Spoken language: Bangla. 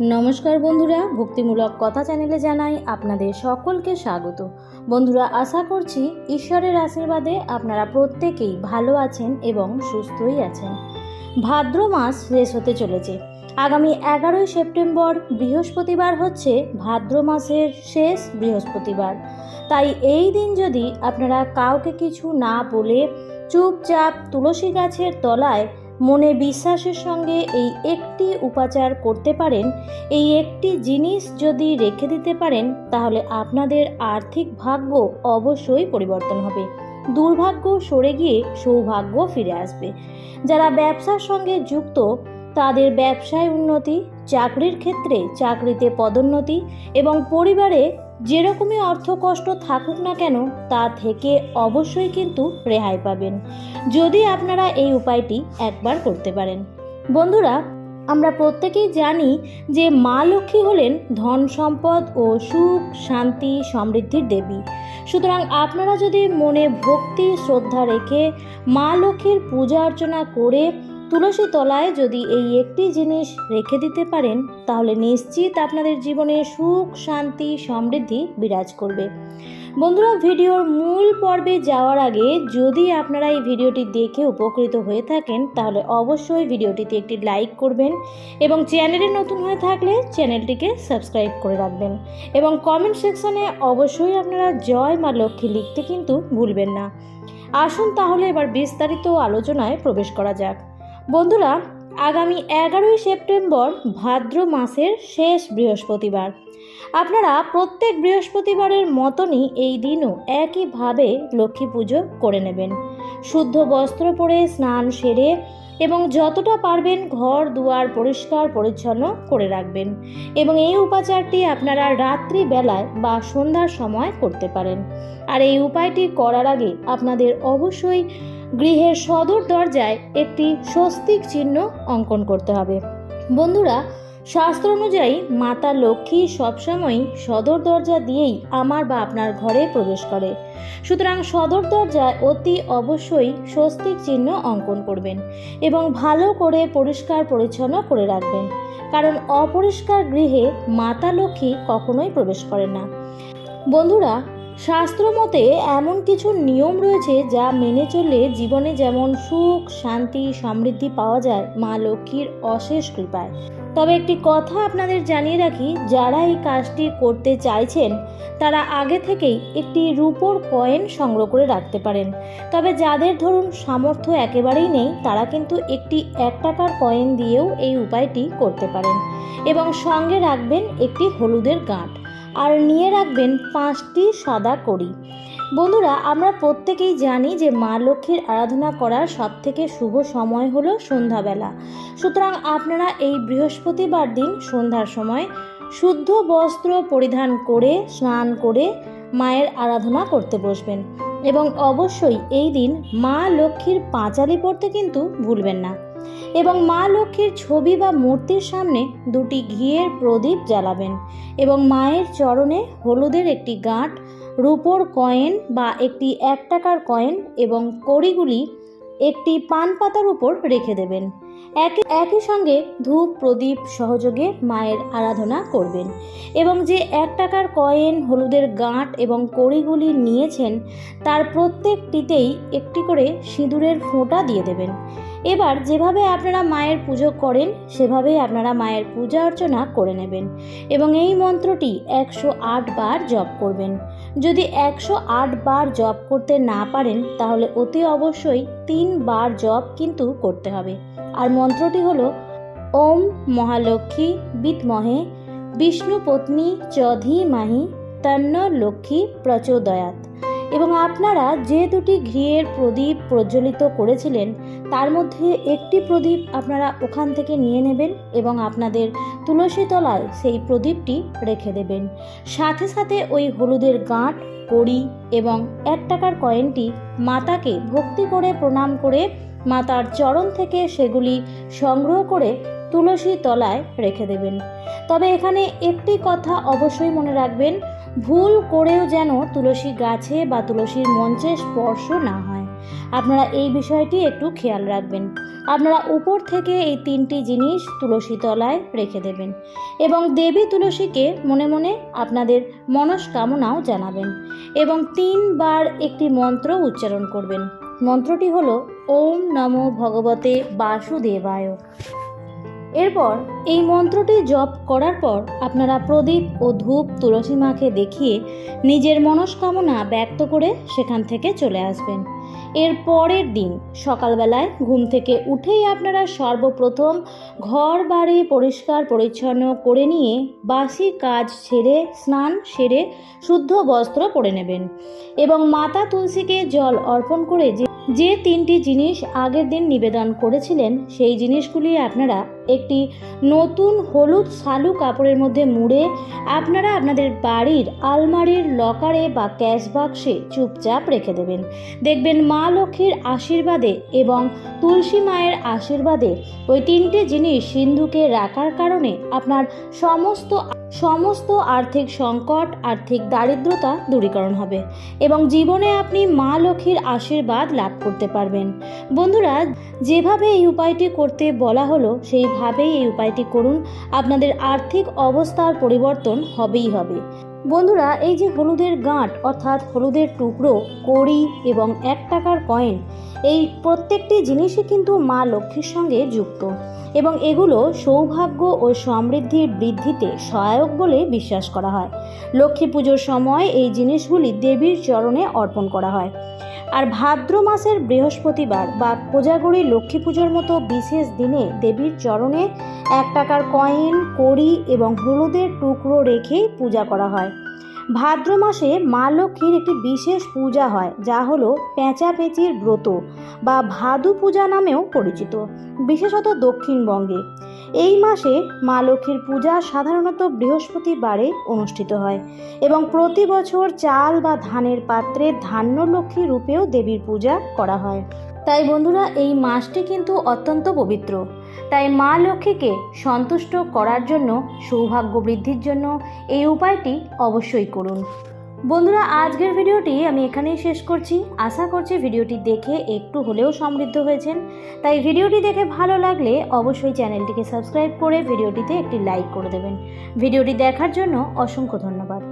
নমস্কার বন্ধুরা, ভক্তিমূলক কথা চ্যানেলে জানাই আপনাদের সকলকে স্বাগত। বন্ধুরা, আশা করছি ঈশ্বরের আশীর্বাদে আপনারা প্রত্যেকেই ভালো আছেন এবং সুস্থই আছেন। ভাদ্র মাস শেষ হতে চলেছে। আগামী এগারোই সেপ্টেম্বর বৃহস্পতিবার হচ্ছে ভাদ্র মাসের শেষ বৃহস্পতিবার। তাই এই দিন যদি আপনারা কাউকে কিছু না বলে চুপচাপ তুলসী গাছের তলায় মনে বিশ্বাসের সঙ্গে এই একটি উপাচার করতে পারেন, এই একটি জিনিস যদি রেখে দিতে পারেন, তাহলে আপনাদের আর্থিক ভাগ্য অবশ্যই পরিবর্তন হবে। দুর্ভাগ্য সরে গিয়ে সৌভাগ্য ফিরে আসবে। যারা ব্যবসার সঙ্গে যুক্ত, তাদের ব্যবসায় উন্নতি, চাকরির ক্ষেত্রে চাকরিতে পদোন্নতি এবং পরিবারে যেরকমই অর্থ কষ্ট থাকুক না কেন, তা থেকে অবশ্যই কিন্তু রেহাই পাবেন। যদি আপনারা এই উপায়টি একবার করতে পারেন। বন্ধুরা, আমরা প্রত্যেকেই জানি যে মা লক্ষ্মী হলেন ধন সম্পদ ও সুখ, শান্তি, সমৃদ্ধির দেবী। সুতরাং আপনারা যদি মনে ভক্তি, শ্রদ্ধা রেখে মা লক্ষ্মীর পূজা অর্চনা করে তুলসী তলায় যদি এই একটি জিনিস রেখে দিতে পারেন, তাহলে নিশ্চিত আপনাদের জীবনে সুখ, শান্তি, সমৃদ্ধি বিরাজ করবে। বন্ধুরা, ভিডিওর মূল পর্বে যাওয়ার আগে যদি আপনারা এই ভিডিওটি দেখে উপকৃত হয়ে থাকেন, তাহলে অবশ্যই ভিডিওটিতে একটি লাইক করবেন এবং চ্যানেলে নতুন হয়ে থাকলে চ্যানেলটিকে সাবস্ক্রাইব করে রাখবেন। এবং কমেন্ট সেকশনে অবশ্যই আপনারা জয় মা লক্ষ্মী লিখতে কিন্তু ভুলবেন না। আসুন তাহলে এবার বিস্তারিত আলোচনায় প্রবেশ করা যাক। বন্ধুরা, আগামী এগারোই সেপ্টেম্বর ভাদ্র মাসের শেষ বৃহস্পতিবার। আপনারা প্রত্যেক বৃহস্পতিবারের মতনই এই দিনও একইভাবে লক্ষ্মী পুজো করে নেবেন। শুদ্ধ বস্ত্র পরে স্নান সেরে এবং যতটা পারবেন ঘর, দুয়ার পরিষ্কার পরিচ্ছন্ন করে রাখবেন এবং এই উপাচারটি আপনারা রাত্রি বেলায় বা সন্ধ্যার সময় করতে পারেন। আর এই উপায়টি করার আগে আপনাদের অবশ্যই গৃহের সদর দরজায় একটি স্বস্তিক চিহ্ন অঙ্কন করতে হবে। বন্ধুরা, শাস্ত্র অনুযায়ী মাতা লক্ষ্মী সবসময়ই সদর দরজা দিয়েই আমার বা আপনার ঘরে প্রবেশ করে। সুতরাং সদর দরজায় অতি অবশ্যই স্বস্তিক চিহ্ন অঙ্কন করবেন এবং ভালো করে পরিষ্কার পরিচ্ছন্ন করে রাখবেন। কারণ অপরিষ্কার গৃহে মাতা লক্ষ্মী কখনোই প্রবেশ করেন না। বন্ধুরা শাস্ত্র মতে এমন কিছু নিয়ম রয়েছে যা মেনে চললে জীবনে যেমন সুখ, শান্তি, সমৃদ্ধি পাওয়া যায় মা লক্ষ্মীর অশেষ কৃপায়। তবে একটি কথা আপনাদের জানিয়ে রাখি, যারা এই কাজটি করতে চাইছেন, তারা আগে থেকেই একটি রূপোর কয়েন সংগ্রহ করে রাখতে পারেন। তবে যাদের ধরুন সামর্থ্য একেবারেই নেই, তারা কিন্তু একটি এক টাকার কয়েন দিয়েও এই উপায়টি করতে পারেন। এবং সঙ্গে রাখবেন একটি হলুদের গাঁট। আর নিয়ে রাখবেন পাঁচটি সাদা কড়ি। বন্ধুরা, আমরা প্রত্যেকেই জানি যে মা লক্ষ্মীর আরাধনা করার সবথেকে শুভ সময় হলো সন্ধ্যাবেলা। সুতরাং আপনারা এই বৃহস্পতিবার দিন সন্ধ্যার সময় শুদ্ধ বস্ত্র পরিধান করে, স্নান করে মায়ের আরাধনা করতে বসবেন। এবং অবশ্যই এই দিন মা লক্ষ্মীর পাঁচালি পড়তে কিন্তু ভুলবেন না। এবং মা লক্ষ্মীর ছবি বা মূর্তির সামনে দুটি ঘিয়ের প্রদীপ জ্বালাবেন এবং মায়ের চরণে হলুদের একটি গাঁট, রূপোর কয়েন বা একটি এক টাকার কয়েন এবং কড়িগুলি একটি পান পাতার উপর রেখে দেবেন। একই একই সঙ্গে ধূপ, প্রদীপ সহযোগে মায়ের আরাধনা করবেন এবং যে এক টাকার কয়েন, হলুদের গাঁট এবং কড়িগুলি নিয়েছেন, তার প্রত্যেকটিতেই একটি করে সিঁদুরের ফোঁটা দিয়ে দেবেন। এবার যেভাবে আপনারা মায়ের পুজো করেন, সেভাবেই আপনারা মায়ের পূজা অর্চনা করে নেবেন। এবং এই মন্ত্রটি একশো আট বার জপ করবেন। যদি একশো আট বার জপ করতে না পারেন, তাহলে অতি অবশ্যই তিন বার জপ কিন্তু করতে হবে। আর মন্ত্রটি হলো, ওম মহালক্ষ্মী বিদমহে বিষ্ণু পত্নী চধি মাহি তন্ন লক্ষ্মী প্রচোদয়াত এবং আপনারা যে দুটি ঘিয়ের প্রদীপ প্রজ্বলিত করেছিলেন, তার মধ্যে একটি প্রদীপ আপনারা ওখান থেকে নিয়ে নেবেন এবং আপনাদের তুলসী তলায় সেই প্রদীপটি রেখে দেবেন। সাথে সাথে ওই হলুদের গাঁট, কড়ি এবং এক টাকার কয়েনটি মাতাকে ভক্তি করে প্রণাম করে মাতার চরণ থেকে সেগুলি সংগ্রহ করে তুলসী তলায় রেখে দেবেন। তবে এখানে একটি কথা অবশ্যই মনে রাখবেন ভুল করেও যেন তুলসী গাছে বা তুলসীর মঞ্চে স্পর্শ না হয়। আপনারা এই বিষয়টি একটু খেয়াল রাখবেন। আপনারা উপর থেকে এই তিনটি জিনিস তুলসী তলায় রেখে দেবেন এবং দেবী তুলসীকে মনে মনে আপনাদের মনস্কামনাও জানাবেন এবং তিনবার একটি মন্ত্র উচ্চারণ করবেন। মন্ত্রটি হলো, ওম নমো ভগবতে বাসুদেবায়। এরপর এই মন্ত্রটি জপ করার পর আপনারা প্রদীপ ও ধূপ তুলসী মাকে দেখিয়ে নিজের মনস্কামনা ব্যক্ত করে সেখান থেকে চলে আসবেন। এর পরের দিন সকালবেলায় ঘুম থেকে উঠেই আপনারা সর্বপ্রথম ঘর বাড়ি পরিষ্কার পরিচ্ছন্ন করে নিয়ে বাসি কাজ ছেড়ে স্নান সেরে শুদ্ধ বস্ত্র পরে নেবেন এবং মাতা তুলসীকে জল অর্পণ করে যে যে তিনটি জিনিস আগের দিন নিবেদন করেছিলেন, সেই জিনিসগুলি আপনারা একটি নতুন হলুদ শালু কাপড়ের মধ্যে মুড়ে আপনারা আপনাদের বাড়ির আলমারির লকারে বা ক্যাশ বাক্সে চুপচাপ রেখে দেবেন। দেখবেন মা লক্ষ্মীর আশীর্বাদে এবং তুলসী মায়ের আশীর্বাদে ওই তিনটে জিনিস সিন্ধুকে রাখার কারণে আপনার সমস্ত সমস্ত আর্থিক সংকট, আর্থিক দারিদ্রতা দূরীকরণ হবে এবং জীবনে আপনি মা লক্ষ্মীর আশীর্বাদ লাভ করতে পারবেন। বন্ধুরা, যেভাবে এই উপায়টি করতে বলা হলো, সেইভাবেই এই উপায়টি করুন। আপনাদের আর্থিক অবস্থার পরিবর্তন হবেই হবে। বন্ধুরা, এই যে হলুদের গাঁট, অর্থাৎ হলুদের টুকরো, কড়ি এবং এক টাকার কয়েন এই প্রত্যেকটি জিনিসই কিন্তু মা লক্ষ্মীর সঙ্গে যুক্ত এবং এগুলো সৌভাগ্য ও সমৃদ্ধির বৃদ্ধিতে সহায়ক বলে বিশ্বাস করা হয়। লক্ষ্মী পুজোর সময় এই জিনিসগুলি দেবীর চরণে অর্পণ করা হয়। আর ভাদ্র মাসের বৃহস্পতিবার বা কোজাগরি লক্ষ্মী পুজোর মতো বিশেষ দিনে দেবীর চরণে এক টাকার কয়েন, কড়ি এবং হলুদের টুকরো রেখেই পূজা করা হয়। ভাদ্র মাসে মা লক্ষ্মীর একটি বিশেষ পূজা হয়, যা হলো পেঁচা পেঁচির ব্রত বা ভাদু পূজা নামেও পরিচিত, বিশেষত দক্ষিণবঙ্গে। এই মাসে মা লক্ষ্মীর পূজা সাধারণত বৃহস্পতিবারে অনুষ্ঠিত হয় এবং প্রতি বছর চাল বা ধানের পাত্রে ধান্য লক্ষ্মী রূপেও দেবীর পূজা করা হয়। তাই বন্ধুরা, এই মাসটি কিন্তু অত্যন্ত পবিত্র। তাই মা লক্ষ্মীকে সন্তুষ্ট করার জন্য, সৌভাগ্য বৃদ্ধির জন্য এই উপায়টি অবশ্যই করুন। বন্ধুরা, আজকের ভিডিওটি আমি এখানেই শেষ করছি। আশা করছি ভিডিওটি দেখে একটু হলেও সমৃদ্ধ হয়েছেন। তাই ভিডিওটি দেখে ভালো লাগলে অবশ্যই চ্যানেলটিকে সাবস্ক্রাইব করে ভিডিওটিতে একটি লাইক করে দেবেন। ভিডিওটি দেখার জন্য অসংখ্য ধন্যবাদ।